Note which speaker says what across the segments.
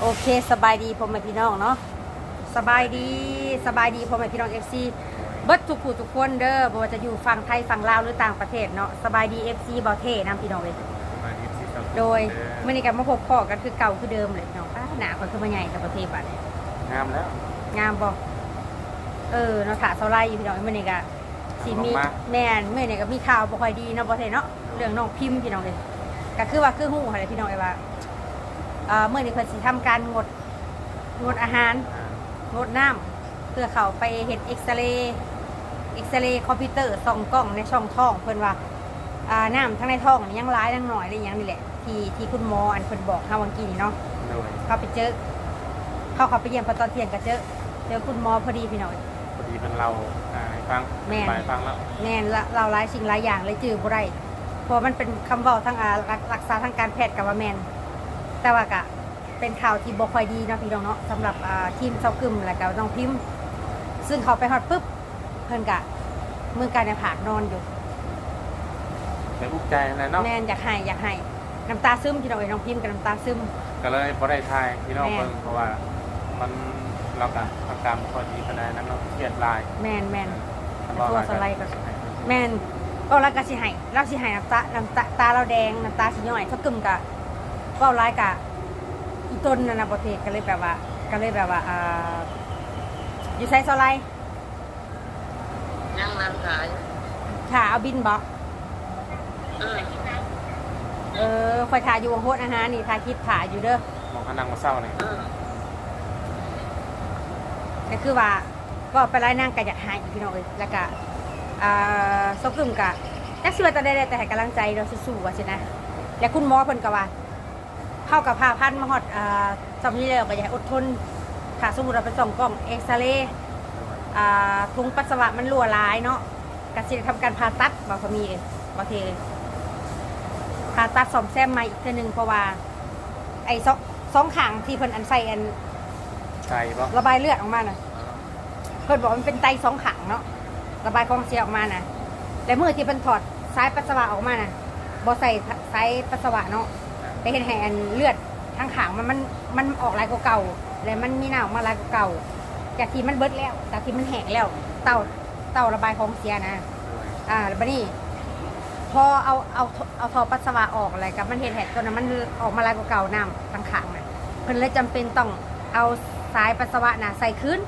Speaker 1: โอเคสบายดีพ่อแม่พี่น้องเนาะสบายดีสบายดีพ่อแม่พี่น้องเอฟซีเบิดทุกผู้ทุกคนเด้อบ่ว่าจะอยู่ฝั่งไทยฝั่งลาวหรือต่างประเทศเนาะสบายดีเอฟซีบ่าวเท่นํพี่น้องเลย
Speaker 2: มาที่สิครับ
Speaker 1: โดยมื้อนี้ก็มาพบพ่อกันคือเก่าคือเดิมเลยพี่น้องป้าหน้าคนคือมาใหญ่กับประเทศบัดนี้
Speaker 2: งามแล้ว
Speaker 1: งามบ่เออเนาะถาเซาไลอยู่พี่น้องมื้อนี้ก็สิมี
Speaker 2: ลงมา
Speaker 1: แม่นมื้อนี้ก็มีข่าวบ่ค่อยดีเนาะบ่เท่เนาะเรื่องน้องพิมพ์พี่น้องเลยก็คือว่าคือฮู้หั่นแหละพี่น้องเอ้ยว่า เอ่อมื้อนี้เพิ่นสิทำการงดงดอาหาร
Speaker 2: อ่าง
Speaker 1: ดน้ำเพื่อเขาไปเห็นเอ็กซเรย์เอ็กซเรย์คอมพิวเตอร์ส่องกล้องในช่องท้องเพื่อนว่าอ่าน้ำทั้งในท้องนี่ยังร้ายทั้งหน่อยอะไรอย่างนี้แหละที่ที่คุณหมออันเพิ่นบอกเฮาวันกี้นี่เนาะ
Speaker 2: โดย
Speaker 1: เขาไปเจอ เขาเขาไปเยี่ยมพอตอนเที่ยงก็เจอ เจอคุณหมอพอดีพี่น้อย
Speaker 2: พอดีเป็นเราอ่าให้ฟัง
Speaker 1: แม่น
Speaker 2: บ่ายฟังแล้ว
Speaker 1: แน่นละเราหลายสิ่งหลายอย่างเลยจื้อบ่ได้เพราะมันเป็นคำเว้าทางอ่ารักรักษาทางการแพทย์กับว่าแมน แต่ว่าก็เป็นข่าวที่บ่ค่อยดีเนาะพี่น้องเนาะสำหรับอ่าทีมเซากึมและก็น้องพิมพ์ ซึ่งเขาไปฮอดปุ๊บเพิ่นกะมือการในผากนอนอยู่
Speaker 2: แต่อุกใจอะไรเนาะ
Speaker 1: แม่นอยากให้อยากให้น้ำตาซึมพี่น้องเอ้ยน้องพิมพ์กับน้ำตาซึม
Speaker 2: ก็เลยบ่ได้ทายพี่น้อง
Speaker 1: แม่
Speaker 2: เบิ่งเพราะว่ามันเราก็อาการบ่ค่อยดีปานใดนั้นเนาะเครียดหลาย
Speaker 1: แม่นแม่น
Speaker 2: ทำ
Speaker 1: ตัว
Speaker 2: ว่า
Speaker 1: สไลด์ก็แม่นก็แล้วก็สิให้เราสิให้น้ำตาน้ำตาตาเราแดงน้ำตาสิย่อยเท่ากึมกะ เว้าร้ายกะอีต้นนั่นน่ะบ่เทก็เลยแบบว่า ก็เลยแบบว่าอ่าอยู่ไสสไลด์
Speaker 3: ยังนั่งขาย
Speaker 1: ถ้าเอาบินบ่
Speaker 3: เออ
Speaker 1: เออคอยถ่ายอยู่วงโฮดอาหารนี่ถ่ายคลิปถ่ายอยู่เด้อ
Speaker 2: มองเขานั่งมาเศร้านี่
Speaker 3: เออ
Speaker 1: ก็คือว่าก็ไปไล่นั่งกะอยากหายพี่น้องเอ้ยแล้วก็อ่าซอกกึมกะจักสิว่าตอนใดๆแต่ให้กำลังใจเราสู้ๆว่าสินะ แล้วคุณหมอเพิ่นก็ว่า เข้ากับพาพันธุ์มาฮอดอ่าสำนี้แล้วก็อย่าให้อดทนถ้าสมมุติเราไปส่องกล้องเอ็กซเรย์อ่าถุงปัสสาวะมันรั่วหลายเนาะก็สิได้ทำการผ่าตัดบ่พอมีเอ้ยบ่เทเลยผ่าตัดซ่อมแซมใหม่อีกเทื่อหนึงเพราะว่า ไอ้สองสองข้างที่เพิ่นอันใส่อัน
Speaker 2: ใจบ่
Speaker 1: ระบายเลือดออกมาน่ะเพิ่นบอกมันเป็นไตสองขังเนาะระบายของเสียออกมาน่ะแต่เมื่อที่เพิ่นถอดสายปัสสาวะออกมาน่ะบ่ใส่สายปัสสาวะเนาะ ไปเห็นแหอันเลือดทางขางมันมันมันออกหลายกว่าเก่าแล้วมันมีหน้าออกมาหลายกว่าเก่า จากที่มันเบิดแล้ว จากที่มันแห้งแล้ว เต่าเต่าระบายของเสียนะ
Speaker 2: โดย
Speaker 1: อ่าแล้วบัดนี้ พอเอาเอาเอาท่อปัสสาวะออกอะไรกับมันเห็นแหกตัวนั้นมันออกมาหลายกว่าเก่าน้ำทางขางน่ะเพิ่นเลยจำเป็นต้องเอาสายปัสสาวะน่ะใส่คืน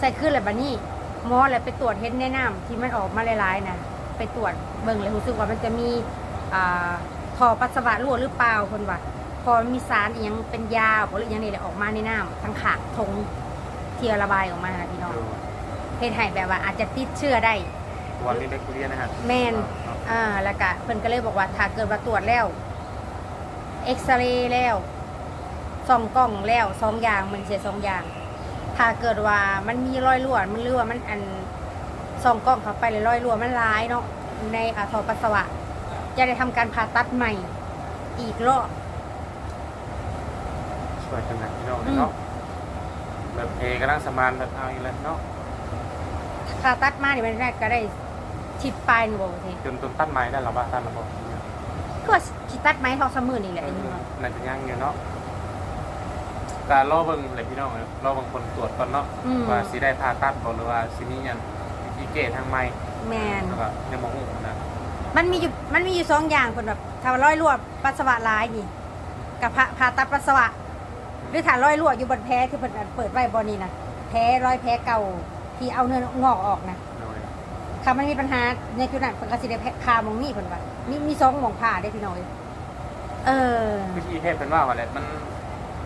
Speaker 1: ใส่ขึ้นเลยบัดนี้หมอเลยไปตรวจเห็นในน้ำที่มันออกมาหลายๆนะไปตรวจเบิ่งเลยรู้สึกว่ามันจะมีอ่าท่ อปัสสาวะรั่วหรือเปล่าคนว่าพอมีสารอหยังเป็นยาหรืออหยังนี่แหละออกมาในน้ำทั้งขางทงเทียระบายออกมานะพี่น้อง
Speaker 2: โดย
Speaker 1: เฮ็ดให้แบบว่าอาจจะติดเชื้อได้
Speaker 2: วันนี้ได้คุยกันนะฮะ
Speaker 1: แม่นอ่าแล้วก็เพิ่นก็เลยบอกว่าถ้าเกิดว่าตรวจแล้วเอ็กซเรย์แล้วส่องกล้องแล้วสองอย่างมันเสียสองอย่าง ถ้าเกิดว่ามันมีรอยรั่วมันรั่วมันอันส่องกล้องเข้าไปเลยรอยรั่วมันร้ายเนาะในอาทอปัสสาวะ จะได้ทำการผ่าตัดใหม่อีกรอบ
Speaker 2: ช่วยกันนะพี่น้องเนาะแบบเอกำลังสมานแบบเอาอีกแล้วเนาะ
Speaker 1: ผ่าตัดมาเนี่ยมันแรกก็ได้ชิดปลายหนูบอกที
Speaker 2: จนต้นตัดไม้ได้หรอว่าตัดหรอบ่
Speaker 1: ก็ชิตัดไม้ทอสมือนี่แหละไอ้นี่เนาะ
Speaker 2: น่าจะยังอยู่เนาะการรอเบิ่งเลยพี่น้องรอเบิ่งคนตรวจก่อนเนาะ
Speaker 1: อืม
Speaker 2: ว่าสิได้ผ่าตัดบ่หรือว่าสิมีหยังวิธีเกตทางใหม่
Speaker 1: แมน
Speaker 2: แล้วก็ยังบ่ฮู้นะ
Speaker 1: มันมีอยู่มันมีอยู่สองอย่างคนแบบถ้าว่าร้อยรั่วปัสสาวะร้ายนี่กับผ่าผ่าตัดปัสสาวะ หรือถ้าร้อยรั่วอยู่บนแพ้ที่เปิดเปิดไว้บนนี้นะแพ้ร้อยแพ้เก่าที่เอาเนื้องอกออกนะ
Speaker 2: โดย
Speaker 1: ถ้ามันมีปัญหาในจุดนั้นเพิ่นก็สิได้แพ้คามองนี่เพิ่นว่ามีมีสองหมองผ่าได้พี่น้อยเออ
Speaker 2: วิธีเฮ็ดเป็นว่าว่าแหละมัน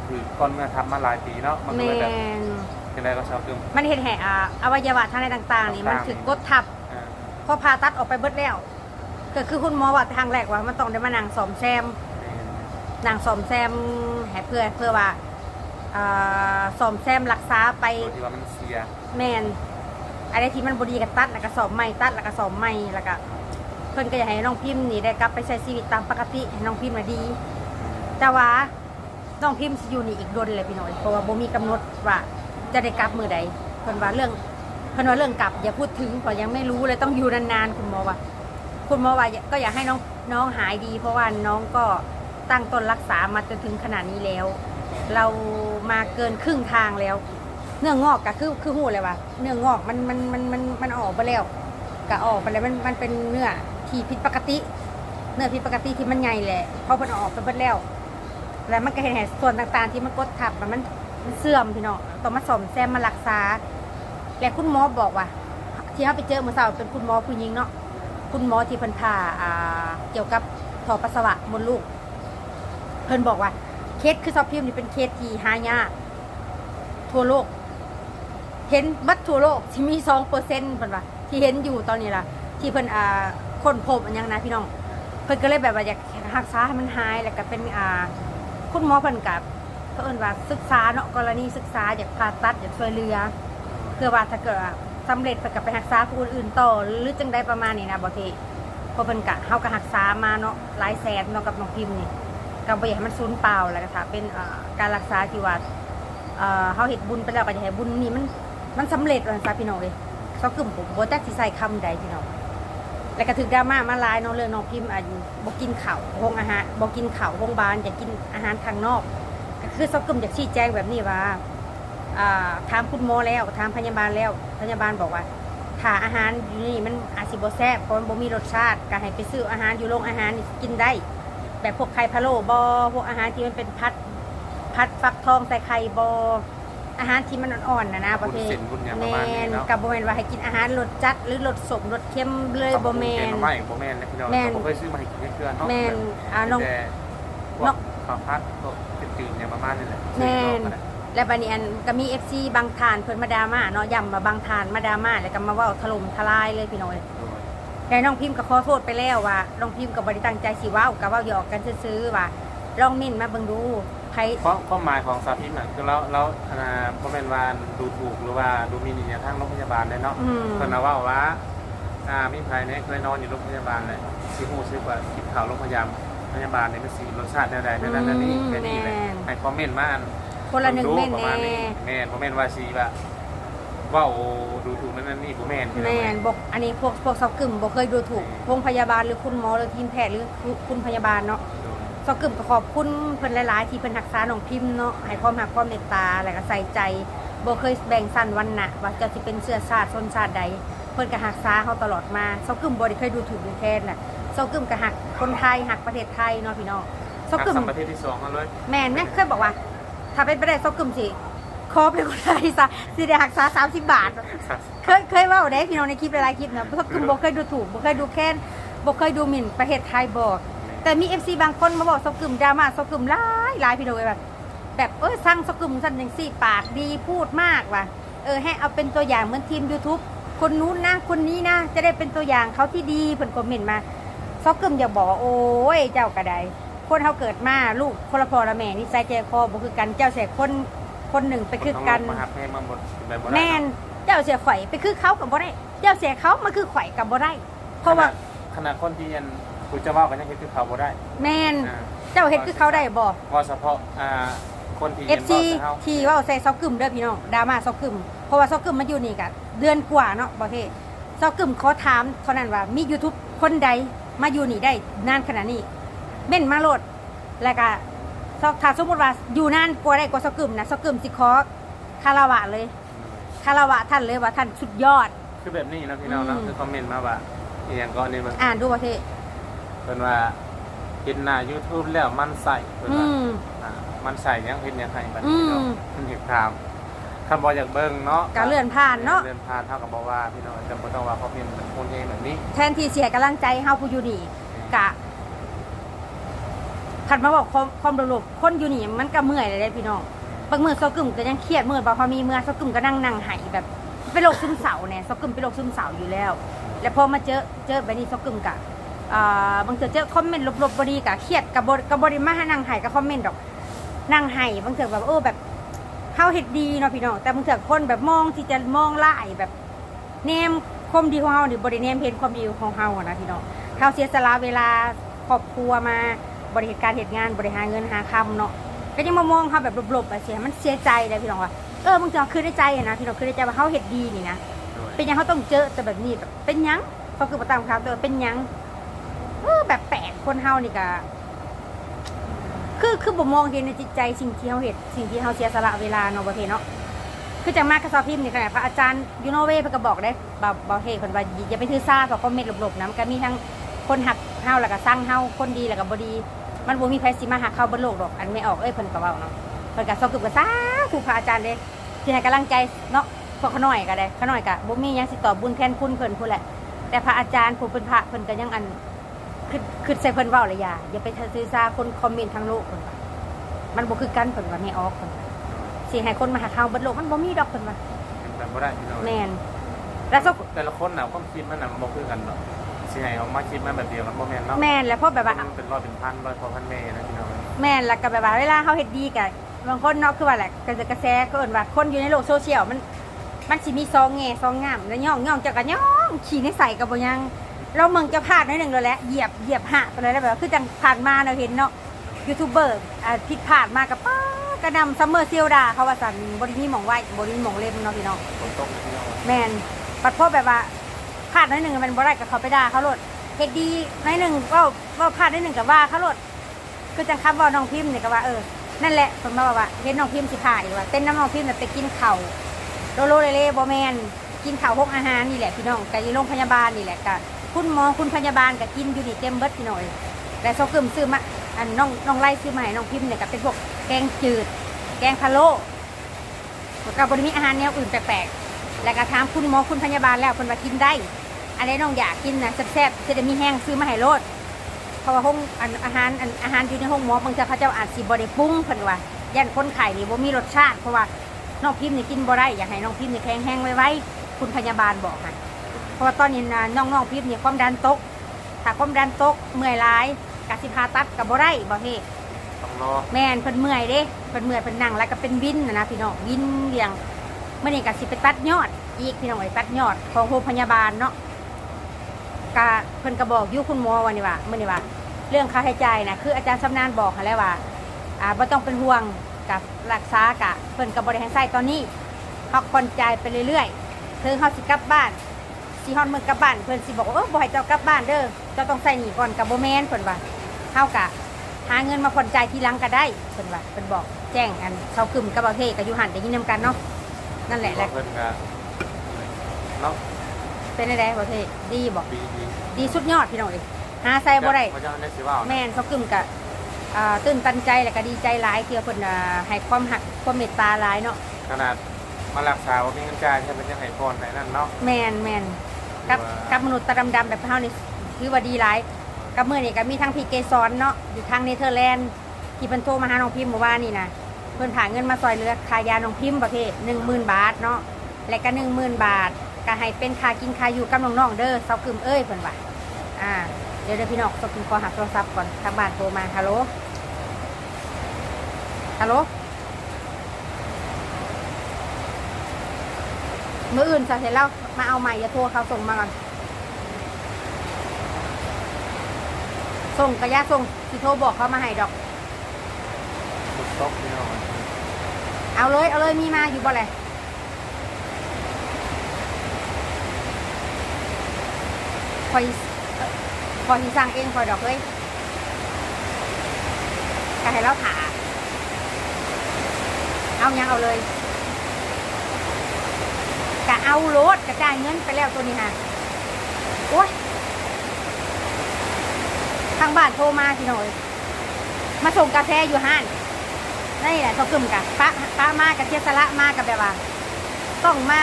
Speaker 2: คือก่อนเมื่อทำมาหลายปีเนาะมัน
Speaker 1: แม
Speaker 2: ก็เลยแบบ
Speaker 1: น
Speaker 2: จังไดก็ชอบดึง
Speaker 1: มันเห็นแห่อ่าอวัยวะทางในต่าง ๆ นี่มัน
Speaker 2: ต่างๆ
Speaker 1: ถึกกดทับ
Speaker 2: อ่า
Speaker 1: พอผ่าตัดออกไปเบิดแล้ว ก็คือคุณหมอว่าทางแรกว่ามันต้องได้มานั่งสอมแซมนางสอมแซมให้เพื่อเพื่อว่าอ่าสอมแซมรักษาไป
Speaker 2: ตัวที่ว่ามันเสีย
Speaker 1: แมนอะไรที่มันบดีกับตัดแล้วก็สอมใหม่ตัดแล้วก็สอมใหม่แล้วก็เพิ่นก็อยากให้น้องพิมพ์นี่ได้กลับไปใช้ชีวิตตามปกติให้น้องพิมพ์น่ะดี แต่ว่าน้องพิมพ์สิอยู่นี่อีกโดนเลยพี่น้อยเพราะว่าบ่มีกำหนดว่าจะได้กลับมือใดเพิ่นว่าเรื่องเพิ่นว่าเรื่องกลับอย่าพูดถึงเพราะยังไม่รู้เลยต้องอยู่นานๆคุณหมอว่า คุณหมอว่าก็อยากให้น้องน้องหายดี เพราะว่าน้องก็ตั้งต้นรักษามาจนถึงขนาดนี้แล้ว เรามาเกินครึ่งทางแล้ว เนื้องอกก็คือคือหูเลยว่าเนื้องอกมันมันมันมันมันออกไปแล้วก็ออกไปแล้วมันมันเป็นเนื้อที่ผิดปกติ เนื้อผิดปกติที่มันใหญ่แหละเพราะมันออกไปเบิดแล้ว แล้วมันก็เห็นให้ส่วนต่างๆ ที่มันกดทับมันมันมันเสื่อมพี่น้องต้องมาสมแซมมารักษา และคุณหมอบอกว่า ที่เขาไปเจอเมื่อเช้าเป็นคุณหมอผู้หญิงเนาะ คุณหมอที่เพิ่นผ่าเกี่ยวกับท่อปัสสาวะมดลูก เพิ่นบอกว่าเคสคือซอฟพิมนี่เป็นเคสที่หายากทั่วโลก เห็นบัดทั่วโลกที่มีสองเปอร์เซ็นต์เพิ่นว่าที่เห็นอยู่ตอนนี้ล่ะ ที่เพิ่นอ่าคนพบอันยังนะพี่น้อง เพิ่นก็เลยแบบว่าอยากรักษาให้มันหายแล้วก็เป็นอ่าคุณหมอเพิ่นกับเพิ่นว่าศึกษาเนาะกรณีศึกษาอยากผ่าตัดอยากช่วยเหลือเพื่อว่าถ้าเกิด ว่าสำเร็จไปกับไปรักษาผู้อื่นต่อ หรือจังได้ประมาณนี้นะบางทีเพราะเป็นกะเฮาก็รักษามาเนาะหลายแสนเนาะกับน้องพิมพ์นี่ก็บ่อยากให้มันสูญเปล่าแล้วก็ถ้าเป็นการรักษาที่ว่าเอ่อเฮาเฮ็ดบุญไปแล้วก็อยากให้บุญนี่มันมันสำเร็จว่าซะพี่น้องเอ้ยซอกึมผมโบ่จักสิใส่คำใดพี่น้องแล้วก็ถึงดราม่ามาลายเนาะเรื่องน้องพิมพ์อายุบ่กินข้าวโรงอาหารบ่กินข้าวโรงพยาบาลอยากกินอาหารข้างนอก ก็คือซอกกึมอยากชี้แจงแบบนี้ว่า ถามคุณหมอแล้วถามพยาบาลแล้วพยาบาลบอกว่าถ้าอาหารอยู่นี่มันอาจสิบ่แซ่บเพราะมันบ่มีรสชาติก็ให้ไปซื้ออาหารอยู่โรงอาหารนี่กินได้ แบบพวกไข่พะโล้บอพวกอาหารที่มันเป็นพัดพัดฟักทองใส่ไข่บออาหารที่มันอ่อนๆนะนะประเภท
Speaker 2: บุญเส้นบุญหยังป
Speaker 1: แม
Speaker 2: ระมาณนี้
Speaker 1: น
Speaker 2: เนาะ
Speaker 1: กับบ่แมนว่าให้กินอาหารรสจัดหรือรสสมรสเค็มเลยบ่แม
Speaker 2: แก
Speaker 1: น
Speaker 2: งไม่บ่แม่นนะพี่น้อง
Speaker 1: แม่น
Speaker 2: ผมเคยซื้อมาให้กินเพื่อนๆเนาะ
Speaker 1: แมนอ่าน้อง
Speaker 2: แต่พว
Speaker 1: น้อกง
Speaker 2: ข้าวผัดพวกจืดๆเนี่ยประมาณนี้แหละ
Speaker 1: แม่น
Speaker 2: ซื้อมาได้
Speaker 1: และบัดนี้อันก็มี FC บางทานเพิ่นมาดราม่าเนาะย้ำมาบางทานมาดราม่าแล้วก็มาเว้าถล่มทลายเลยพี่น้อยแต่น้องพิมพ์ก็ขอโทษไปแล้วว่าน้องพิมพ์กับบริตั้งใจสิเว้ากับว่าหยอกกันซื้อๆว่าลองมิ่นมาเบิ่งดูใคร
Speaker 2: เพราะความหมายของสาธิตน่ะคือเราเราอ่าบ่แม่นว่าดูถูกหรือว่าดูหมีนี่ทางโรงพยาบาลได้เนาะ
Speaker 1: อืม
Speaker 2: เพิ่นน่ะเว่าว่าอ่ามีภายในเคยนอนอยู่โรงพยาบาลเลยสิฮู้สึกว่ากินข้าวโรงพยาบาลพยาบาลนี่มันสิรสชาติแนวใดแนวนั้นแนวนี้แค่นี้เลยให้คอมเมนต์มาอัน
Speaker 1: คนละหนึ่ง
Speaker 2: ดู
Speaker 1: เม่น
Speaker 2: ประ
Speaker 1: แน่
Speaker 2: มาณนี้แม่นบ่แม่นว่าสิว่าเว้าดูถูกนั่นนั่นนี่บ่แม่นพี่น้อง
Speaker 1: แม่
Speaker 2: เอ้ย
Speaker 1: นบอกอันนี้พวกพวกซอกกึ่มบ่เคยดูถูกโรงพยาบาลหรือคุณหมอหรือทีมแพทย์หรือคุณพยาบาลเนาะซอกกึ่มก็ขอบคุณเพิ่นหลายๆ ที่เพิ่นรักษาน้องพิมพ์เนาะให้ความรักความเมตตาแล้วก็ใส่ใจบ่เคยแบ่งสั้นวันนะว่าเจะสิเป็นเชื้อชาติชนชาติใด เพิ่นก็รักษาเฮาตลอดมาซอกกึ่มบ่ได้เคยดูถูกดูแคลนน่ะซอกกึ่มก็หักคนไทยหักประเทศไทยเนาะพี่น้องซอกกึ่ม
Speaker 2: สัมประเทศที่สองมาเลย
Speaker 1: แม่นแม่เคยบอกว่า ถ้าเป็นไปได้ซอกกึมสิขอเป็นคนไทยซะสิได้หักษาสามสิบบาท เคยเคยว่าได้พี่น้องในคลิปหลายๆคลิปนะซอกกึมบอกเคยดูถูกบอกเคยดูแค้นบอกเคยดูหมิ่นประเทศไทยบอกแต่มีเอฟซีบางคนมาบอกซอกกึมดราม่าซอกกึมร้ายร้ายพี่น้องแบบแบบเออสร้างซอกกึมสั่นอย่างสี่ปากดีพูดมากว่ะเออให้เอาเป็นตัวอย่างเหมือนทีม YouTube คนนู้นนะคนนี้นะจะได้เป็นตัวอย่างเขาที่ดีเพิ่นคอมเมนต์มาซอกกึมอย่าบอกว่าโอ้ยเจ้ากระได คนเขาเกิดมาลูกคนละพ่อละแม่นิสัยใจคอบ่คือกันเจ้าเสียคนคนหนึ่งไปคือกัน
Speaker 2: มาหักแม่มาหมดแบบบ่ได้
Speaker 1: แม่น
Speaker 2: เนาะ
Speaker 1: เจ้าเสียข่อยไปคือเขากับบ่ได้ เจ้าเสียเขามาคือข่อยกับบ่ได้ เพราะว่า
Speaker 2: ขนาดคนที่ยันกูจะว่ากันยังเฮ็ดคือเขาบ่ได้
Speaker 1: แม่น
Speaker 2: อ่า
Speaker 1: เจ้าเฮ็ดคือเขาได้บ่
Speaker 2: ว่าเฉพาะอ่าคนที่
Speaker 1: FC ที่เว่าใส่ซอกกึมเด้อพี่น้องดราม่าซอกกึมเพราะว่าซอกกึมมาอยู่นี่ก็เดือนกว่าเนาะบ่เทศซอกกึมขอถามเท่านั้นว่ามี YouTube คนใดมาอยู่นี่ได้นานขนาดนี้ เม่นมาโลดแล้วก็ซอกถ้าสมมุติว่าอยู่นานกว่าได้กว่าซอกกึมนะซอกกึมสิขอคารวะเลยคารวะท่านเลยว่าท่านสุดยอด
Speaker 2: คือแบบนี้นะพี่น้องเนาะ
Speaker 1: อืม
Speaker 2: คือคอมเมนต์มาว่าอหย่างก็นี่มัน
Speaker 1: อ่านดูประเทศ
Speaker 2: เพิ่นว่าเห็นหน้า YouTube แล้วมันใส่เพิ่น
Speaker 1: อื
Speaker 2: ว่ามอ่ามันใส่ยังเฮ็ดยังให้บัดนี้เนาะ
Speaker 1: อืม
Speaker 2: มันเห็นถามคำบ่อยากเบิ่งเนาะ
Speaker 1: การเลื่อนผ่านเนาะ
Speaker 2: เลื่อนผ่านเท่ากับบ่ว่าพี่น้องจำบ่ต้องว่าคอมเมนต์เป็นคนเองแบบนี้
Speaker 1: แทนที่เสียกำลังใจเฮาผู้อยู่นี่กะ ถัดมาบอกความความระลบคนอยู่นี่มันก็เมื่อยเลยเด้พี่น้องบางมื้อซอกึมก็ยังเครียดมื้อบ่พอมีเมื่อซอกึมก็นั่งนั่งไห้แบบเป็นโรคซึมเศร้าแน่ซอกึมเป็นโรคซึมเศร้าอยู่แล้ว แล้วพอมาเจอเจอแบบนี้ซอกึมกะอ่าบางเทื่อเจอคอมเมนต์ลบๆบ่ดีกะเครียดกับก็บ่ได้มาให้นั่งไห้กับคอมเมนต์ดอกนั่งไห้บางเทื่อแบบเออแบบเฮาเฮ็ดดีเนาะพี่น้องแต่บางเทื่อคนแบบมองที่จะมองร้ายแบบแนมความดีของเฮานี่บริเนมเพนความดีของเฮาอะนะพี่น้องเฮาเสียสละเวลาครอบครัวมา บริเหตุการเหตุงานบริหารเงินหาคำเนาะก็ยังมามองเฮาแบบหลบๆไปเสียมันเสียใจเลยพี่น้องว่าเออบางทีเราคือได้ใจอะนะพี่น้องคือได้ใจว่าเฮาเฮ็ดดีนี่นะเป็นหยังเฮาต้องเจอแต่แบบนี้แบบเป็นหยังเขาคือประตามครับแต่ว่าเป็นหยังเออแบบแปลกคนเฮานี่ก็คือคือบ่มองเห็นในจิตใจสิ่งที่เฮาเฮ็ดสิ่งที่เฮาเสียสละเวลาเนาะบ่เทเนาะคือจังมากกระสอบพิมพ์นี่ขนาดพระอาจารย์ยูโนเวเพิ่นก็บอกได้บ่บ่เทเพิ่นว่าอย่าไปถือซาเพราะคอมเมนต์ลบๆนะมันก็มีทั้งคนหักเฮาแล้วก็สร้างเฮาคนดีแล้วก็บ่ดี มันบ่มีไผสิมาหักเฮาบนโลกดอก อันไม่ออกเอ้ยเพิ่นก็เว้าเนาะเพิ่นก็สอบกึบก็สาธุพระอาจารย์เด้ที่ให้กำลังใจเนาะพวกเขาน้อยก็ได้เขาน้อยก็บ่มีหยังสิตอบบุญแทนคุณเพิ่นพู้นแหละ แต่พระอาจารย์ผู้เป็นพระเพิ่นก็ยังอันคือคือใส่เพิ่นเว้าเลยอย่าอย่าไปถือซาคนคอมเมนต์ทางโลกเพิ่นว่ามันบ่คือกันเพิ่นว่าไม่ออกเพิ่นว่าสิให้คนมาหักเฮาเบิดโลกมันบ่มีดอกเพิ่นว่า
Speaker 2: เป็นแบบบ่ได้พี่น้อง
Speaker 1: แม่นแล้วซอก
Speaker 2: แต่ละคนน่ะความคิดมันน่ะมันบ่คือกันเนาะ สิให้เอามาคิดมาแบบเดียวมันบ่แม่นเนาะ
Speaker 1: แม่นแล้วเพราะแบบว่า
Speaker 2: มันเป็นร้อยเป็นพันร้อยพอพันเมนะพี่น้อง
Speaker 1: แม่นแล้วก็แบบว่าเวลาเฮาเฮ็ดดีก็บางคนเนาะคือว่าแหละก็จะกระแสก็เอิ้นว่าคนอยู่ในโลกโซเชียลมันมันสิมีซองแง่ซองงามแล้วย่องย่องเจะก็ย่องขี่ในใส่ก็บ่ยังเราเมืองจะพลาดหนิดหนึงแล้วแหละเหยียบเหยียบหะไปเลยแล้วแบบว่าคือจังผ่านมาเราเห็นเนาะยูทูบเบอร์อ่าผิดพลาดมากับป้ากระนำซัมเมอร์เซียลดาเขาว่าสันบริมีหมองไหวบริมีหมองเล่มเนาะพี่น้อง
Speaker 2: ฝนตกพี่น้อง
Speaker 1: แมนปัดพ่อแบบว่า พลาดหนิดหนึ่งมันบ่ได้กับเขาไปด่าเขาโลดเฮ็ดดีหนิดหนึ่งก็ว่าพลาดหนิดหนึ่งกับว่าเขาโลดคือจังคำว่าน้องพิมพ์เนี่ยก็ว่าเออนั่นแหละผมมาบอกว่าเห็นน้องพิมพ์สิถ่ายว่าเต้นน้ำน้องพิมพ์น่ไปกินเข่าโลโลเลเล่บอแมนกินข้าวพวกอาหารนี่แหละพี่น้องกับโรงพยาบาลนี่แหละกับคุณหมอคุณพยาบาลก็กินอยู่นี่เต็มเบิดพี่น้อยแต่ซกึมซื้อมาอันน้องน้องไล่ซื้อมาให้น้องพิมพ์เนี่ยก็เป็นพวกแกงจืด แกงพะโล้กับบริมีอาหารแนวอื่นแปลกๆ แล้วก็ถามคุณหมอคุณพยาบาลแล้วคนว่ากินได้ อันไหนน้องอยากกินนะแซ่บๆจะได้มีแห้งซื้อมาให้โลดเพราะว่าห้องอันอาหารอันอาหารอยู่ในห้องหมอบางทีเขาเจ้าอาจสิบ่ได้ปรุงเพิ่นว่าย่านคนไข่นี่บ่มีรสชาติ เพราะว่าน้องพิมพ์นี่กินบ่ได้อยากให้น้องพิมพ์นี่แข็งแห้งไว้ไว้คุณพยาบาลบอกให้เพราะว่าตอนนี้น่ะน้องน้องพิมพ์นี่ความดันตกถ้าความดันตกเมื่อยหลายกสิพาตัดก็บ่ได้บ่เฮ็ด
Speaker 2: ต้องรอ
Speaker 1: แม่นเพิ่นเมื่อยเด้เพิ่นเมื่อยเพิ่นนั่งแล้วก็เป็นวินนะนะพี่น้องวินเลี้ยงเมื่อนี้ก็สิไปตัดยอด อีกพี่น้องไปตัดยอดของโรงพยาบาลเนาะ กะเพิ่นก็บอกอยู่คุณหมอวันนี้ว่าเมื่อนี้ว่า เรื่องค่าใช้จ่ายนะคืออาจารย์ชำนาญบอกให้แล้วว่าอ่าบ่ต้องเป็นห่วงกับรักษากะเพิ่นก็บ่ได้ให้ใช้ตอนนี้เฮาผ่อนจ่ายไปเรื่อยๆถึงเฮาสิกลับบ้านสิฮอดมื้อกลับบ้านเพิ่นสิบอกว่าเออบ่ให้เจ้ากลับบ้านเด้อเจ้าต้องใช้หนี้ก่อนก็บ่แม่นเพิ่นว่าเฮากะหาเงินมาผ่อนจ่ายทีหลังก็ได้เพิ่นว่าเพิ่นบอกแจ้งอันเซากึมกับประเทกับยูหันได้ยินนำกันเนาะนั่นแหละแหละ
Speaker 2: เพิ่นก็เนาะ
Speaker 1: เป็นได้ประเทศดีบอก
Speaker 2: ดีดี
Speaker 1: ดีสุดยอดพี่น้องเอ้ยหาใส่บ่ได้
Speaker 2: พระเจ้าได้สิว่า
Speaker 1: แม่นเซากึมกับอ่าตื่นตันใจแล้วก็ดีใจหลายที่ว่าเพิ่นอ่าให้ความหักความเมตตาหลายเนาะ
Speaker 2: ขนาดมารักษาว่ามีเงินจ่ายใช่เป็นยังไงพรไหนนั่นเนาะ
Speaker 1: แม่นแม่นกับกับมนุษย์ตาดำๆแบบเฮานี่ถือว่าดีหลายกับมื้อนี้ก็มีทั้งพี่เกสรเนาะอยู่ทางเนเธอร์แลนด์ที่เพิ่นโทรมาหาน้องพิมพ์เมื่อวานนี่นะเพิ่นผาเงินมาซอยเหลือค่ายาน้องพิมพ์ประเภทหนึ่งหมื่นบาทเนาะและก็หนึ่งหมื่นบาท ก็ให้เป็นค่ากินค่าอยู่กับน้องๆเด้อเซากึมเอ้ยเพิ่นว่าอ่าเดี๋ยวเดี๋ยวพี่น้องเซากึมขอหาโทรศัพท์ก่อนทางบ้านโทรมาฮัลโหลฮัลโหลมื่ออื่นจะเสร็จแล้วมาเอาใหม่อย่าโทรเขาส่งมาก่อนส่งกระยาส่งสิโทรบอกเขามาให้ดอก
Speaker 2: ฝนตกพี่น้อง
Speaker 1: เอาเลย เอาเลยมีมาอยู่บ่เลย คอยคอยที่สั่งเองคอยดอกเลยก็ให้เราถาเอายังเอาเลยกะเอารถกระจายเงินไปแล้วตัวนี้ฮะโอ้ยทางบ้านโทรมาพี่หน่อย มาส่งกาแฟอยู่ห้านนี่แหละเขากึมกับป้าป้ามากับเทียสละมากับแบบว่า ต้องมา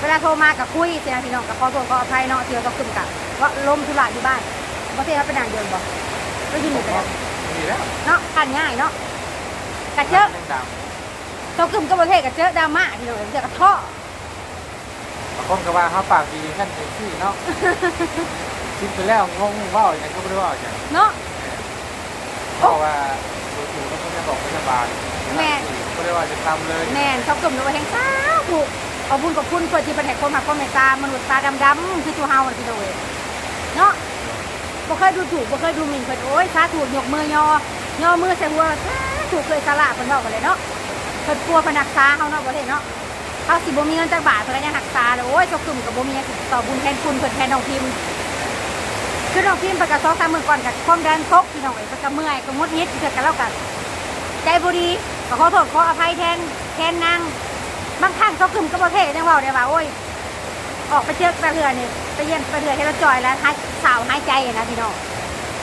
Speaker 1: เวลาโทรมากับคุยสินะพี่น้องกับขอโทษขออภัยเนาะเที่ยวเขากึมกับว่าล้มธุระอยู่บ้านบ่เที่ยวไปนางเดินบ่ก็ยินดีไปแล้ว
Speaker 2: ดีแล้ว
Speaker 1: เนาะกันง่ายเนาะกะเจอะ
Speaker 2: ดัง
Speaker 1: เขากึมกับประเทศกะเจอะดราม่าพี่น้องเจอกระท่อบา
Speaker 2: งคนก็ว่าเขาปากดีขั้นเต็มที่เนาะคิดไปแล้วงงว่าอย่างไรก็ไม่รู้ว่าอย่าง
Speaker 1: เนาะ
Speaker 2: เพราะว่าดูถูกแล้วก็จะบอกพยาบาล
Speaker 1: แม่
Speaker 2: ก็ได้ว่าจะทำเลย
Speaker 1: แม่นเขากึมเอาแห่งสาถูก เอาบุญกับคุณเพื่อที่ประเทศคนหักคนเมตตามนุษย์ตาดำๆคือตัวเฮาน่ะพี่น้องเอ้ยเนาะบ่เคยดูถูกบ่เคยดูหมิ่นเพิ่นโอ้ยสาถูกยกมือยอย่อมือใส่หัวสาถูกเคยสละเพิ่นเว้ากันเลยเนาะเพิ่นกลัวเพิ่นรักษาเฮาเนาะบ่ได้เนาะเฮาสิบ่มีเงินจักบาทเพิ่นก็ยังรักษาเลยโอ้ยเจ้าคึมก็บ่มีหยังสิต่อบุญแทนคุณเพิ่นแทนน้องพิมพ์คือน้องพิมพ์ประกาศสองสามหมื่นก่อนกับความดันตกพี่น้องเอ้ยประกาเมื่อยก็งดนิดเกิดกันแล้วกันใจบุรีก็ขอโทษขออภัยแทนแทนนาง บางครั้งเขาขึ้นก็ประเทศจังเว่าได้ว่าโอ้ย ออกไปเจอประเทือนี่ไปเยี่ยมไปเทือให้เราจอยแล้วหายสาวหายใจนะพี่น้อง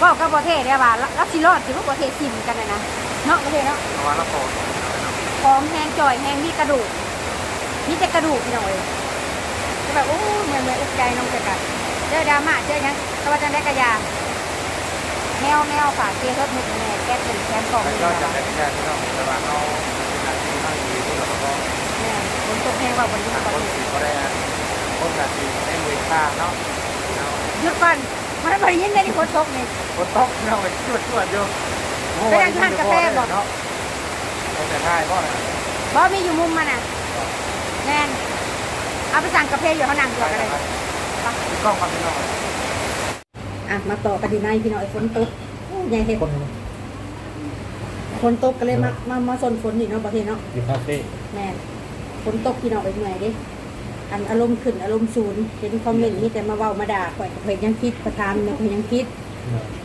Speaker 1: บอกกับประเทศได้ว่ารับสิรอดถือว่าประเทศซิมกันนะนะเนาะประเทศเนาะ
Speaker 2: เพราะว่าเราโต
Speaker 1: พร้อมแห้งจอยแห้งมีกระดูกมีแต่กระดูกพี่น้องเลยก็แบบโอ้เหมือนเหมือนอุกใจน้องจะกัดเจอดราม่าเจอยังตะวันจันได้กระยาแมวแมวฝากเกียร์รถมือแม่แก๊สหนึ่งแคมป์กอง
Speaker 2: แล้วก็จะ
Speaker 1: นะ
Speaker 2: เป็นแค่ที่เราแต่ว่าเราเป็นอาชีพที่ดีที่เราก็
Speaker 1: ฝนตกแห้งว่าฝนต
Speaker 2: ทากง
Speaker 1: บ่
Speaker 2: คนสีก็ได้คนอาชีได้มือค่าเนาะ
Speaker 1: หยุดก่อนมันบริยินได้ที่ฝนตกนี่
Speaker 2: คนตกเนาะชวดชวดอยู่เนาะแต่ท้ายก็นะ
Speaker 1: บ่มีอยู่มุมมันอะแม่นเอาไปสั่งกาแฟอยู่เขางนั่งตัวกันเลย
Speaker 2: กล้องความเป็นน้อง
Speaker 1: อะมาต่อกันดีในพี่น้องไอ้ฝนตกโอ้ยยังเห็น
Speaker 2: คน
Speaker 1: ฝนตกก็เลยมามามาสนฝนนี่เนาะประเทศเนาะ
Speaker 2: อยู่คาเฟ่
Speaker 1: แม่น ฝนตกพี่น้องไปเมื่อยเดิอันอารมณ์ขึ้นอารมณ์ศูนย์เห็นคอมเมนต์มีแต่มาเว้ามาด่าข่อยก็เพิ่นยังคิดประทานเนี่ยเพิ่นยังคิด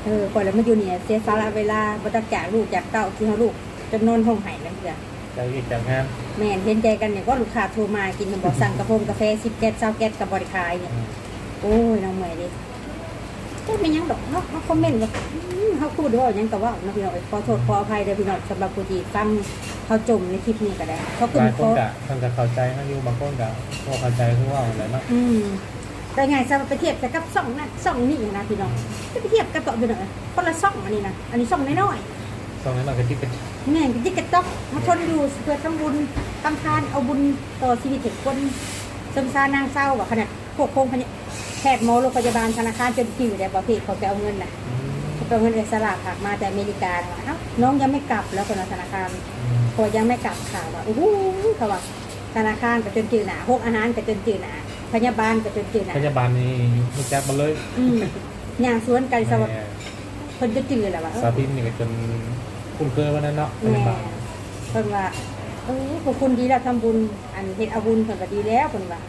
Speaker 1: เออก่อนแล้วมาอยู่เนี่ยเสียสาระเวลาบ่ตักจากลูกจากเต้าที่เฮาลูกจนนอนห้องไห้แล้วเพื่อ
Speaker 2: ใจอีกจากงาน
Speaker 1: แม่นเห็นใจกันเนี่ยก็ลูกค้าโทรมากินมันบอกสั่งกระโพงกาแฟ10แก๊ส20แก๊สกับบริขายเนี่ยโอ้ยน้องเมื่อยเดิ พูดไม่ยังดอกเนาะเขาคอมเมนต์ว่าอื้อเขาพูดว่าหยังก็ว่าเนาะพี่น้องเอ้ยขอโทษขออภัยเด้อพี่น้องสำหรับผู้ที่ฟังเขาจมในคลิปนี้ก็ได้ เขา
Speaker 2: ห
Speaker 1: ขึ้น
Speaker 2: ลายค
Speaker 1: ข
Speaker 2: น
Speaker 1: อ
Speaker 2: กะท่านจะเข้าใจนะอยู่บางคนกะพวกเข้าใจคือว่าอะไรเนาะ
Speaker 1: อืมแต่ไงจะไปเทียบกับสองนั่นสองนี่นะพี่น้องจะไปเทียบกับต่ออยู่หน่อยคนละสองอันนี้นะอันนี้สองน้อย
Speaker 2: ตรงนั้นเราก็ที่เป็น
Speaker 1: ๆแม่งจิกกระตอกมาทนอยู่เพื่อต้องบุญทำทานเอาบุญต่อชีวิตเด็กคนสมซานางเศร้าว่าขนาดพวกโคงพยา แพทย์หมอโรงพยาบาลธนาคารจนคิวแต่ประเภทเขาไปเอาเงินน่ะเขาไปเอาเงินเอสลากหักมาแต่อเมริกาเอ้าน้องยังไม่กลับแล้วคนละธนาคารพอยังไม่กลับข่าวว่าโอ้โหเขาว่าธนาคารก็จนจืดหนาพวกอาหารก็จนจืดหนาพยาบาลก็จนจืดหนา
Speaker 2: พยาบาลนี่มันแจ๊บมาเลย
Speaker 1: อืมอย่างสวนไก่สวัสดิ์คนจะจืดแหละวะ
Speaker 2: สาธิตนี่ก็จนคุ้นเคยวันนั้นเนาะพ
Speaker 1: แม่
Speaker 2: ยาบาล
Speaker 1: เพิ่นว่าเออพวกคุณดีแล้วทำบุญอันเฮ็ดเอาบุญเพิ่นก็ดีแล้วเพิ่นว่า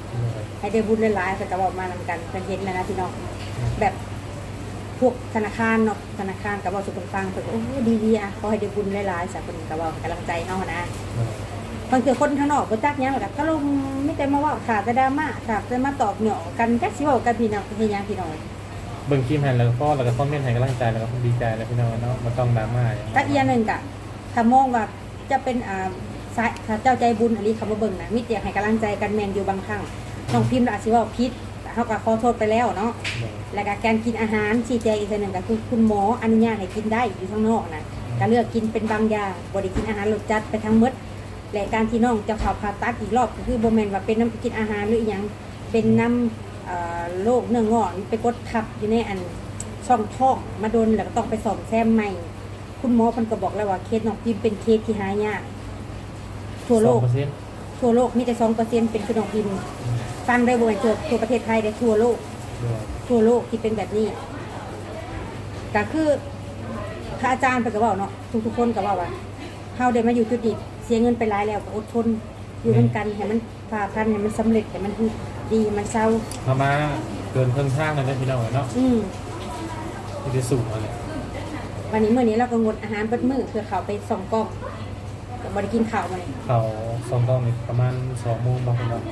Speaker 1: ให้ได้บุญหลายๆเพิ่นก็บอกมานำกันเพิ่นเห็นแล้วนะพี่น้องแบบพวกธนาคารเนาะธนาคารก็บอกสุขฟังเพิ่นก็โอ้ดีดีอะขอให้ได้บุญหลายๆซะเพิ่นก็บอกกำลังใจเฮานะบางทีคนข้างนอกบ่จักหยังหรอกก็ลงมีแต่มาเว้าขาดแต่ดราม่าขาดแต่มาตอบเหนี่ยวกันจักสิเว้ากันพี่น้องเฮ็ดหยังพี่น้อง
Speaker 2: เบิ่งคลิปให้แล้วก็แล้วก็คอมเมนต์ให้กำลังใจแล้วก็ดีใจแล้วพี่น้องเนาะมาต้องดราม่าอย่าง
Speaker 1: ก็อีกอย่างหนึ่งกะถ้ามองว่าจะเป็นอ่าสายถ้าเจ้าใจบุญอันนี้คำว่าเบิ่งนะมิตรอยากให้กำลังใจกันแมนอยู่บางครั้ง น้องพิมพ์อาจสิว่าพิษแต่เขาก็ขอโทษไปแล้วเนาะ แล้วก็การกินอาหารชี้แจงอีกทีหนึ่งก็คือคุณหมออนุญาตให้กินได้อยู่ข้างนอกนะก็เลือกกินเป็นบางอย่างบริกินอาหารรสจัดไปทั้งหมดและการที่น้องจะเข่าผ่าตัดอีกรอบก็คือโบแมนว่าเป็นน้ำกินอาหารหรืออหยังเป็นน้ำเอ่อโรคเนื้องอกไปกดทับอยู่ในอันช่องท้องมาโดนแล้วก็ต้องไปส่อมแซมใหม่ คุณหมอเพิ่นก็บอกแล้วว่าเคสน้องพิมเป็นเคสที่หายากทั่วโลก
Speaker 2: เปอร์เซ็นต์
Speaker 1: ทั่วโลกมีแต่สองเปอร์เซ็นต์เป็นคือน้องพิม ฟังได้บ่แม่นทั่วทั่วประเทศไทยได้ทั่วโลก ทั่วโลกที่เป็นแบบนี้ก็คือพระอาจารย์เพิ่นก็บอกเนาะทุกๆคนก็บอกว่าเฮาได้มาอยู่จุดนี้เสียเงินไปหลายแล้วก็อดทนอยู่ร่วมกันให้มันผ่าพันให้มันสำเร็จให้มันดีมันเศร้า
Speaker 2: พามาเกินครึ่งทางเลยนะพี่น้องเนาะ
Speaker 1: อืม
Speaker 2: ที่จะสูงมาเลย
Speaker 1: วันนี้มื้อนี้เราก็งดอาหารเบิดมื้อเพื่อเขาไปส่องกล้องก็บ่ได้กินข้าวมื้อนี้
Speaker 2: เขาซองต้องนี่ประมาณสองโมงบางคนเนาะ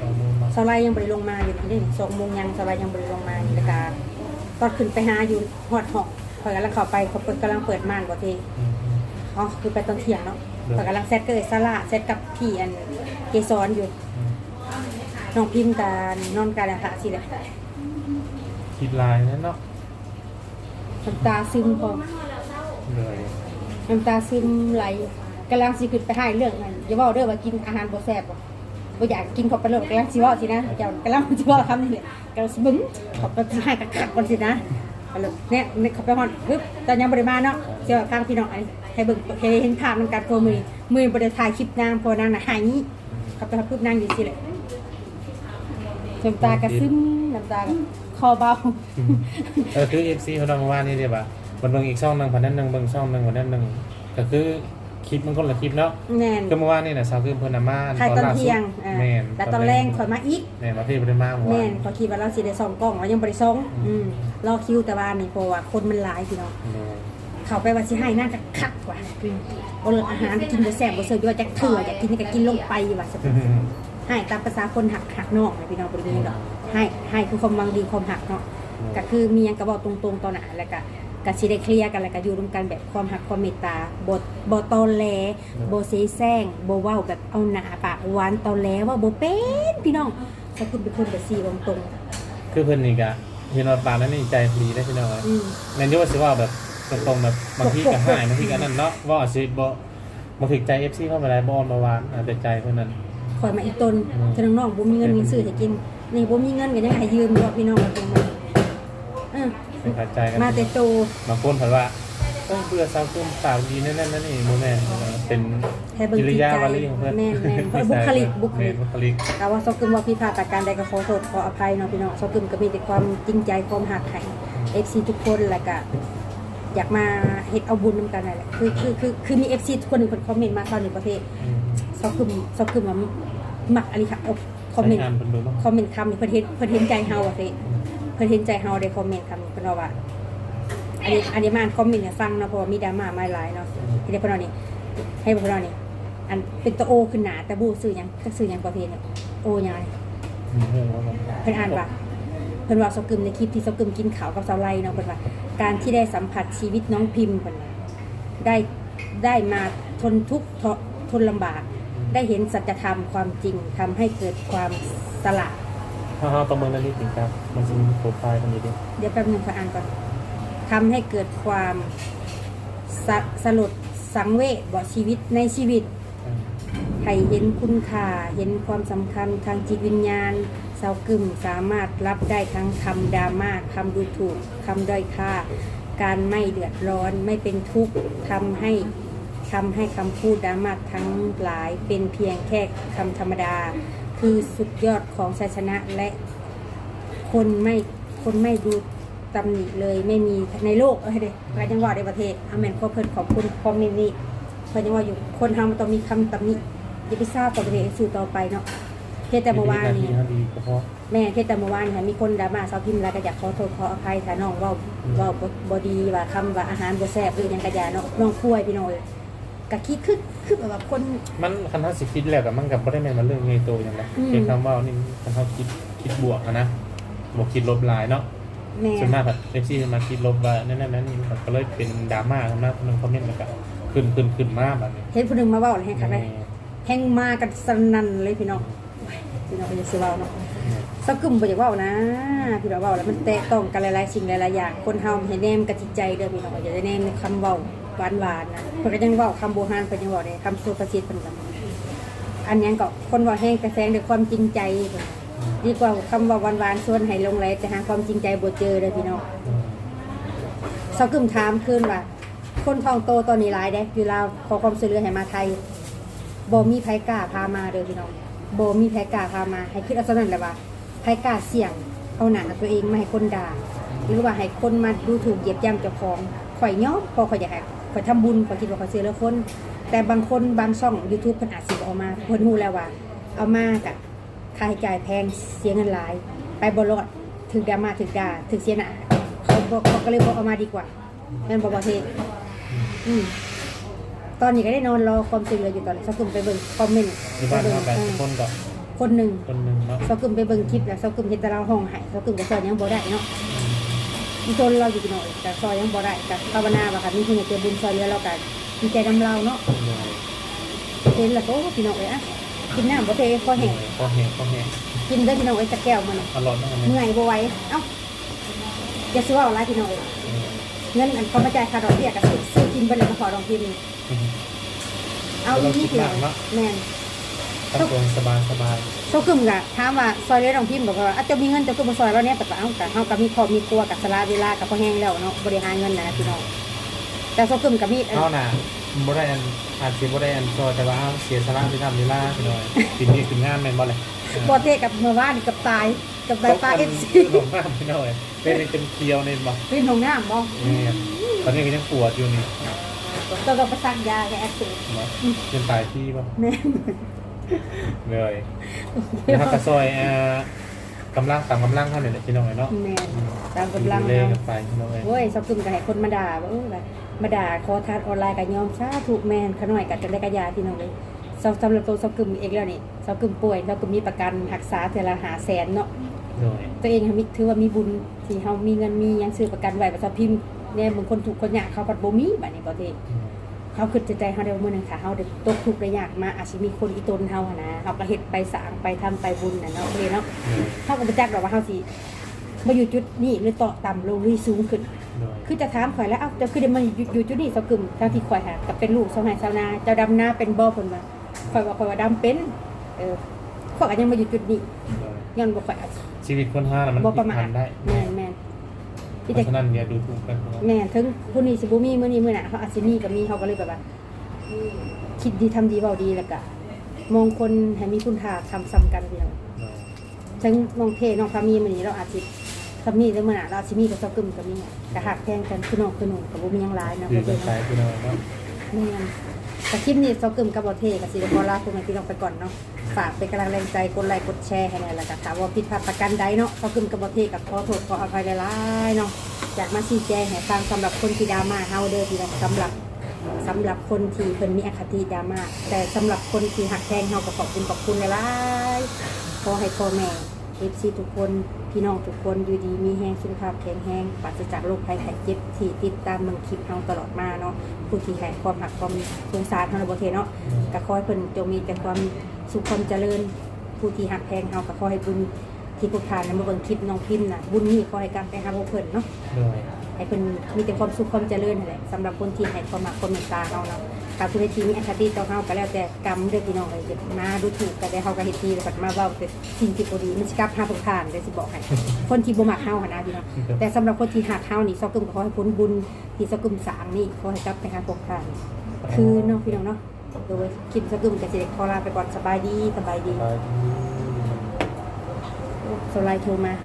Speaker 2: สองโมงมา
Speaker 1: สไลด์ยังบริลงมาอยู่นี่สองโมงยังสไลด์ยังบริลงมาอยู่แล้วก็ตอนขึ้นไปหาอยู่หอดหอกพอยกำลังเข้าไปเขาเปิดกำลังเปิดม่านบ่เท
Speaker 2: อืมอืม
Speaker 1: อ๋อคือไปตอนเที่ยงเนาะ
Speaker 2: เออ
Speaker 1: พอยกำลังแซดเกยซาร่าแซดกับพี่อันเกสรอยู่
Speaker 2: อืม
Speaker 1: น้องพิมพ์การนอนการละค่ะสิแหละ
Speaker 2: คิดลายนั่นเนาะ
Speaker 1: น้ำตาซึมพอ
Speaker 2: เลย
Speaker 1: น้ำตาซึมไหลกำลังสิขึ้นไปให้เรื่องนั้นอย่าเว่าเด้อว่ากินอาหารบ่แซ่บบ่ บ่อยากกินข้าไปเลยกำลังสิว่าสินะเจ้ากำลังสิว่าคำนี้แหละกำลังสิบึ้งข้าไปสิให้กักก่อนสินะเอาเลยเนี่ยเนี่ยข้าไปฮอดปึ๊บตอนยังบ่ได้มาเนาะเสียวทางพี่น้องอันนี้ให้เบิ่งให้เห็นภาพนำการตัวมือมือบ่ได้ถ่ายคลิปนางพอนางน่ะหายนี้ข้าไปฮอดปึ๊บนางอยู่สิแหละน้ำตากระซึมน้ำตาคอเบา
Speaker 2: เออคือเอฟซีเขาลองว่านี่เดียป่ะมันเบิ่งอีกช่องหนึ่งพันนั้นหนึ่งเบิ่งช่องหนึ่งพันนั้นหนึ่งก็คือ คลิปมันคนละคลิปเนาะ
Speaker 1: แม่น
Speaker 2: คือเมื่อวานนี่น่ะสาวคือเพิ่นน่ะมา
Speaker 1: ถ่ายตอน
Speaker 2: ล่าสุด
Speaker 1: เที่ยงอ่า
Speaker 2: แม่น
Speaker 1: แต่ตอนแรงข่อยมาอีก
Speaker 2: แม่นประเทศบ่ได้มาเมื่อ
Speaker 1: แม่
Speaker 2: วาน
Speaker 1: นพอคิดว่าเราสิได้ส่องกล้องเรายังบ่ได้ส่อง
Speaker 2: อื
Speaker 1: อื
Speaker 2: ม
Speaker 1: มรอคิวแต่ว่านี่เพราะว่าคนมันหลายพี่น้อง
Speaker 2: แม่น
Speaker 1: เขาไปว่าสิให้น่าจะคักกว่าอืมเอาเลยอาหารกินบ่แซ่บบ่เสิร์ฟอยู่ว่าจักเถื่ออยากกินนี่ก็กินลงไปว่าซะให้ตามภาษาคนหักหักนอกนะพี่น้องบ่ได้มีดอกให้ให้คือความหวังดีความหักเนาะ ก็คือมีหยังก็บอกตรงๆตอนนั้นแล้วก็ ก็สิได้เคลียร์กันแล้วก็อยู่ร่วมกันแบบความหักความเมตตาบ่บ่ตอแหลบ่เสแสร้งบ่เว้าแบบเอาหน้าปากหวานตอแหลว่าบ่เป็นพี่น้องถ้าคุณเป็นคนแบบซี่ตรง
Speaker 2: คือเพิ่นนี่ก็เห็นว่าปานนั้นนี่ใจดีได้พี่น้องเอ้ย
Speaker 1: ๆอืม
Speaker 2: แม่นอยู่ว่าสิว่าแบบตรงๆแบบบางทีก็หายบางทีก็นั่นเนาะว่าสิบ่บ่ถึกใจ FC เข้ามาได้บ่อ่อนบ่หวานอ่าแต่ใจเพิ่นนั้น
Speaker 1: ข่อยมาอีกตน
Speaker 2: อืม
Speaker 1: เธอน้องๆบ่มีเงินมีซื้อให้กิน นี่บ่มีเงินก็ยังให้ยืมด้วยพี่น้องว่าเป็นไงเออ
Speaker 2: เป็นเข้าใจกัน
Speaker 1: มาแต่โต
Speaker 2: บางคนเพิ่นว่าเอ้ยเบื่อสาวกุมสาวดีนั่นนั่นนั่นนี่บ่แม่นเป็น
Speaker 1: ให้เบิ่ง
Speaker 2: กิริ
Speaker 1: จิต
Speaker 2: ยา
Speaker 1: ใจ
Speaker 2: วาลีของเพิ่น
Speaker 1: แม่นๆเพราะบุคลิกบุคลิก
Speaker 2: แม่นบุคลิก
Speaker 1: แต่ว่าซอกกึมว่าผิดพลาดประการใดก็ขอโทษขออภัยเนาะพี่น้องซอกกึมก็มีแต่ความจริงใจความหักให้ FC ทุกคนแล้วก็อยากมาเฮ็ดเอาบุญนำกันนั่นแหละคือคือคือคือมี FC ทุกคนหนึ่งคนคอมเมนต์มาตอนหนึ่งประเภท
Speaker 2: อืม
Speaker 1: ซอกกึมซอกกึมว่ามักอะไรค่ะเอาคอมเมนต์
Speaker 2: ใช้งานเพิ่นดูเนาะ
Speaker 1: คอมเมนต์คำนี้เพิ่นเห็นเพิ่นเห็นใจเฮาอะเซ่เพิ่นเห็นใจเฮาได้คอมเมนต์คำนี้เพิ่นว่าว่าอันนี้อันนี้มาอ่านคอมเมนต์ให้ฟังเนาะเพราะว่ามีดราม่ามาหลายเนาะให้ได้เพิ่นเอานี่ให้เพิ่นเอานี่อันเป็นตัวโอขึ้นหนาแต่บูซื้อหยังจักซื้อหยังประเภทเนี่ยโอหยัง
Speaker 2: เพิ่นว่า
Speaker 1: เพิ่นอ่านว่าเพิ่นว่าสกึมในคลิปที่สกึมกินข้าวกับสาวไลเนาะเพิ่นว่าการที่ได้สัมผัสชีวิตน้องพิมพ์เพิ่นว่าได้ได้มาทนทุกข์ทนทนลำบาก ได้เห็นสัจธรรมความจริงทำให้เกิดความสละ
Speaker 2: ถ้าเฮาประเมินแล้วนี่ถึงครับ มันสิมีโปรไฟล์ตรงนี้ดิ
Speaker 1: เดี๋ยวแป๊บหนึงขออ่านก่อนทำให้เกิดความสะสลดสังเวชบ่ชีวิตในชีวิต
Speaker 2: อืม
Speaker 1: ให้เห็นคุณค่า เห็นความสำคัญทางจิตวิญญาณสาวกึ่มสามารถรับได้ทั้งคำดราม่าคำดูถูกคำด้อยค่า การไม่เดือดร้อนไม่เป็นทุกข์ทำให้ทำให้คำพูดดราม่าทั้งหลายเป็นเพียงแค่คำธรรมดา คือสุดยอดของชัยชนะและคนไม่คนไม่ดูตำหนิเลยไม่มีในโลกเอ้ยเด้เรายังว่าในประเทศอาเมนขอเพิ่นขอบคุณคอมเมนต์นี้เพิ่นยังว่าอยู่คนทำมันต้องมีคำตำหนิอย่าไปทราบกับประเทศสู่ต่อไปเนาะเทศแต่เมื่อวานนี้
Speaker 2: ดีดีดีก็พอ
Speaker 1: แม่เทศแต่เมื่อวานค่ะมีคนดราม่าซาวพิมพ์แล้วก็อยากขอโทษขออภัยถ้าน้องเว่าเว่าบ่บดีว่าคำว่าอาหารบ่แซ่บหรือหยังกระยาเนาะน้องป่วยพี่น้อย กะคิดคือคือแบบว่าคน
Speaker 2: มันคันเฮาสิคิดแล้วก็มันก็บ่ได้แม่นว่าเรื่องใหญ่โตหยังนะ
Speaker 1: อืม
Speaker 2: เพียงคำว่านี่คันเฮาคิดคิดบวกอะนะบ่คิดลบหลายเนาะ
Speaker 1: แม่
Speaker 2: ส่วนมากแบบ FC มาคิดลบว่านั่นนั่นนั่นนี่มันก็เลยเป็นดราม่าขึ้นมาคนนึงคอมเมนต์แล้วก็ขึ้นขึ้นขึ้นมาแบบนี้
Speaker 1: เห็นผู้หนึงมาเว้าแล้วแฮงคักเลยแฮงมากันสนั่นเลยพี่น้องพี่น้องก็จะสิเว้าเนาะซาวกึมบ่อยากเว้านะพี่น้องเว้าแล้วมันแตกต้องกันหลายๆสิ่งหลายๆอย่างคนเฮาเห็นแนมกะจิตใจเด้อพี่น้องอย่าได้แนมในคำเว้า หวานๆนะเพิ่นก็ยังเว้าคำโบราณเพิ่นยังเว้าได้คำสุภาษิตเพิ่นก็อันยังก็คนว้าแฮงกระแสงด้วยความจริงใจเพิ่นดีกว่าคำว่าหวานๆชวนให้ลงไหลแต่หาความจริงใจบ่เจอเลยพี่น้องเสากึ่มถามคืนว่า คนทองโตตอนนี้หลายเด้อยู่ลาวขอความช่วยเหลือให้มาไทยบ่มีไผกล้าพามาเด้อพี่น้องบ่มีไผกล้าพามา ให้คิดเอาซะนั่นแหละว่าไผกล้าเสี่ยงเอาหน้าตัวเองมาให้คนด่าหรือว่าให้คนมาดูถูกเหยียบย่ำเจ้าของข่อยยอมพอข่อยอยากให้ ข่อยทำบุญข่อยคิดว่าข่อยเชื่อเหลือคน แต่บางคนบางช่อง YouTube เพิ่นอาจสิบ่เอามาเพิ่นฮู้แล้วว่า เอามากะค่าใช้จ่ายแพงเสียเงินหลาย ไปบรอดถึงดราม่าถึงด่าถึงเสียหน้าเขาบอกเขาก็เลยบอกเอามาดีกว่าแม่นบอกประเทศอืมตอนนี้ก็ได้นอนรอความช่วยเหลืออยู่ตอนนี้สักกึมไปเบิ่งคอมเมนต์
Speaker 2: ที่บ้าน
Speaker 1: ไปเบิ่ง
Speaker 2: เฮาไปทุกคนก็
Speaker 1: คนหนึ่ง
Speaker 2: คนหนึงเนาะ
Speaker 1: สักกึมไปเบิ่งคลิปแล้วสักกึมเห็นแต่เราห้องไห้สักกึมก็ซอยยังบ่ได้เนาะ มีตนเราอยู่หน่อยแต่ซอยยังบ่ได้กับภาวนาว่าค่ะมีคนอยากเจอบุญซอยเหลือเรากันมีใจดำเราเนาะเห็นแล้วก็โอ้พี่น้องเอ้ยอะกินน้ำบ่เทพอแห้ง
Speaker 2: พอแห้งพอแห้ง
Speaker 1: กินได้อพี่น้องเอ้ยจักแก้วมัน
Speaker 2: อร่อยมากเลย
Speaker 1: เมื่อยบ่ไหวเอ้าอย่าซื้อเอาอะไรพี่น้องเอ้ยเงินอันเขามาจ่ายค่าดอกเบี้ยกับซื้อซื้อกินไปเลยมาขอดอกพิมพ์เอาอีนี่พี่น้องแม่น
Speaker 2: ตั้งตัวสบายสบาย
Speaker 1: โซกึมกะถามว่าซอยเลี้ยดอกพิมพ์บอกว่าอาจจะมีเงินจะก็มาซอยเราเนี่ยแต่ก็เอากะเฮากับมีครอบมีครัวกับสลาเวลากับพอแห้งแล้วเนาะบริหารเงินนะพี่น้องแต่โซกึมกับมีอัน
Speaker 2: เท่าน่ะบ่ได้อันอาจสิบ่ได้อันซอยแต่ว่าเสียสละไปทำเวลาไปหน่อยกินนี่กินงานแม่นบ่เลย
Speaker 1: บ่เทกับเมื่อวานนี่กับตายกับตายปลาเอฟซี
Speaker 2: ลงมาไปหน่อยเป็นเป็นเคียวนี่บ่
Speaker 1: พี่น้องน้ำบ่
Speaker 2: นี่ตอนนี้ก็ยังปวดอยู่นี่
Speaker 1: ต้องต้องไปสั่งยาแกแอคเซ
Speaker 2: เนาะเป็นตายที่ป่ะ
Speaker 1: แม่
Speaker 2: เลยนะครับกระซอยเอ่อกำลังตามกำลังเท่านั้นแหละพี่น้องเนาะ
Speaker 1: แม่ตามกำลัง
Speaker 2: เล่
Speaker 1: เนาะ
Speaker 2: กันไปพี่น้องเอ้ย
Speaker 1: โอ้ยสอบกึ่มก็ให้คนมาด่าว่าเออแบบมาด่าขอทานออนไลน์กับยอมซาถูกแมนขน่อยกับจะได้กระยาพี่น้องเลยสำสำหรับตัวสอบกึ่มเองแล้วนี่สอบกึ่มป่วยสอบกึ่มมีประกันรักษาเทอละหาแสนเนาะ
Speaker 2: โดย
Speaker 1: ตัวเองมีถือว่ามีบุญที่เฮามีเงินมีหยังซื้อประกันไว้ประสบพิมพ์เนี่ยบางคนถูกคนยากเขาปัดบ่มีบัดนี้บ่เด้ เขาคิดใจเฮาได้ว่ามื้อหนึงถ้าเฮาได้ตกทุกข์ได้ยากมาอาจสิมีคนอีตนเฮาหันนะเฮาก็เฮ็ดไปสร้างไปทำไปบุญน่ะเนาะเลยเนาะเฮาก็บ่จักดอกว่าเฮาสิมาอยู่จุดนี้หรือต่อต่ำลงหรือสูงขึ้น
Speaker 2: โดย
Speaker 1: คือจะถามข่อยแล้วเอ้าจะคือเดี๋ยวมันอยู่อยู่จุดนี้สกึมทั้งที่ข่อยหากับเป็นลูกสาวนาสาวนาเจ้าดำนาเป็นบ่เพิ่นว่าข่อยว่าข่อยว่าดำเป็นเออข่อยก็ยังมาอยู่จุดนี้
Speaker 2: โดย
Speaker 1: ย้อนบ่ข่อยอาจสิ
Speaker 2: ชีวิตคนห้าน่ะมัน
Speaker 1: บ่
Speaker 2: พ
Speaker 1: ป
Speaker 2: ลิ
Speaker 1: ระ
Speaker 2: ก
Speaker 1: มา
Speaker 2: ผั
Speaker 1: ท
Speaker 2: นได้
Speaker 1: แม่นแม่น
Speaker 2: เพ
Speaker 1: ที่แต่
Speaker 2: ราะฉะนั้นอย่าดูถูกกันเนาะ
Speaker 1: แม่นถึงผู้นี้สิบ่มีมื้อนี้มื้อหน้าเขาอาจสิมีก็มีเขาก็เลยแบบว่าคิดดีทำดีเว้าดีแล้วก็มองคนให้มีคุณค่าทำซ้ำกันเดียว
Speaker 2: โดย
Speaker 1: ถึงน้องเทน้องพามีมื้อนี้เราอาจสิทำนี่แต่มื้อหน้าเราอาจสิมีกับสกึมก็มีก็หักแพงกันคือน้องคือหนูก็บ่มีหยังหลายนะ
Speaker 2: คือ
Speaker 1: บ่
Speaker 2: กั
Speaker 1: เป็นน
Speaker 2: ไปพี่น้องเนาะ
Speaker 1: แม่นแต่คลิปนี้ซอกกึมกับบอเทกับสิเดบอลาคุณพี่น้องไปก่อนเนาะ ฝากเป็นกำลังแรงใจกดไลค์กดแชร์ให้หน่อยล้วก็ถามว่าผิดพลาดประกันใดเนาะซอกกึมกับบอเทกับขอโทษขออภัยหลายๆเนาะอยากมาชี้แจงให้ฟังสำหรับคนที่ดราม่าเฮาเด้อพี่น้องสำหรับสำหรับคนที่เพิ่นมีอคติดราม่าแต่สำหรับคนที่หักแพงเฮาก็ขอบคุณขอบคุณหลายๆขอให้พ่อแม่ FC ทุกคนพี่น้องทุกคนอยู่ดีมีแห้งสุขภาพแข็งแรงปราศจากโรคภัยไข้เจ็บที่ติดตามเมืองคลิปเฮาตลอดมาเนาะผู้ที่ให้ความหักความสงสารเฮาในประเทเนาะก็ขอให้เพิ่นจงมีแต่ความ สุขความเจริญผู้ที่หักแพงเฮาก็ขอให้บุญที่พวกทานนำมาเบิ่งคลิปน้องพิมพ์น่ะบุญนี้ขอให้กลับไปหาพวกเพิ่นเนาะ
Speaker 2: โดย
Speaker 1: ให้เพิ่นมีแต่ความสุขความเจริญนั่นแหละสำหรับคนที่ให้ความรักความเมตตาเฮาเนาะถ้าผู้ใดที่มีอคติต่อเฮาก็แล้วแต่กรรมเด้อพี่น้องเอ้ยเฮ็ดมาดูถูกก็ได้เฮาก็เฮ็ดดีแล้วก็มาเว้าแต่สิ่งที่บ่ดีมันสิกลับหาพวกทานได้สิบอกให้คนที่บ่มักเฮาหั่นนะพี่น้องแต่สำหรับคนที่หักเฮานี่ซอกกึมก็ขอให้ผลบุญที่ซอกกึมสร้างนี่ขอให้กลับไปหาพวกทานคือเนาะพี่น้องเนาะ โดยคลิปสกุมกับเจเด็กขอลาไปก่อนสบายดีสบายดี
Speaker 2: ไป
Speaker 1: โอ้โซไลด์โทรมา